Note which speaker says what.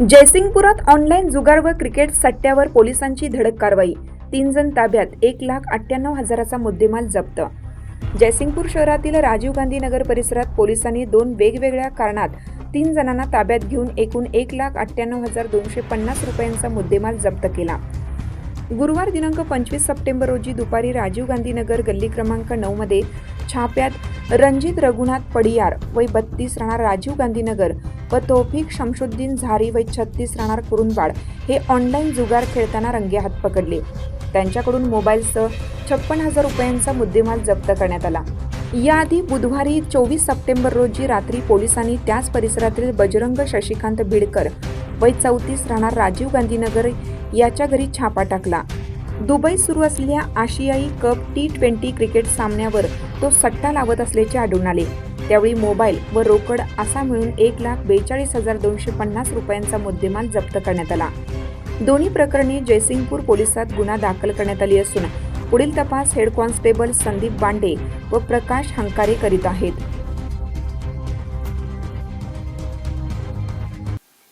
Speaker 1: जयसिंगपुरात online जुगार व cricket सट्ट्यावर पोलिसांची धडक कारवाई. तीन जण ताब्यात एक लाख अठ्ठ्याण्णव हजाराचा मुद्देमाल जप्त. जयसिंगपूर शहरातील राजीव गांधी नगर परिसरात पोलिसांनी दोन वेगवेगळ्या कारणात तीन जणांना ताब्यात घेऊन एकूण एक लाख अठ्ठ्याण्णव हजार दोनशे पन्नास रुपयांचा मुद्देमाल जप्त केला. गुरुवार दिनांक पंचवीस सप्टेंबर रोजी दुपारी राजीव गांधी नगर गल्ली क्रमांक नऊमध्ये छाप्यात रणजित रघुनाथ पडियार वय बत्तीस राहणार राजीव गांधीनगर व तौफिक शमशुद्दीन झारी वय छत्तीस राहणार कुरुंदवाड. हे ऑनलाईन जुगार खेळताना रंगेहात पकडले. त्यांच्याकडून मोबाईलसह छप्पन हजार रुपयांचा मुद्देमाल जप्त करण्यात आला. याआधी बुधवारी चोवीस सप्टेंबर रोजी रात्री पोलिसांनी त्याच परिसरातील बजरंग शशिकांत भिडकर वय चौतीस राहणार राजीव गांधीनगर याच्या घरी छापा टाकला. दुबईत सुरू असलेल्या आशियाई कप टी ट्वेंटी क्रिकेट सामन्यावर तो सट्टा लावत असल्याचे आढळून आले. त्यावेळी मोबाईल व रोकड असा मिळून एक लाख बेचाळीस हजार दोनशे पन्नास रुपयांचा मुद्देमाल जप्त करण्यात आला. दोन्ही प्रकरणी जयसिंगपूर पोलिसात गुन्हा दाखल करण्यात आली असून पुढील तपास हेड कॉन्स्टेबल संदीप बांडे व प्रकाश हंकारे करीत आहेत.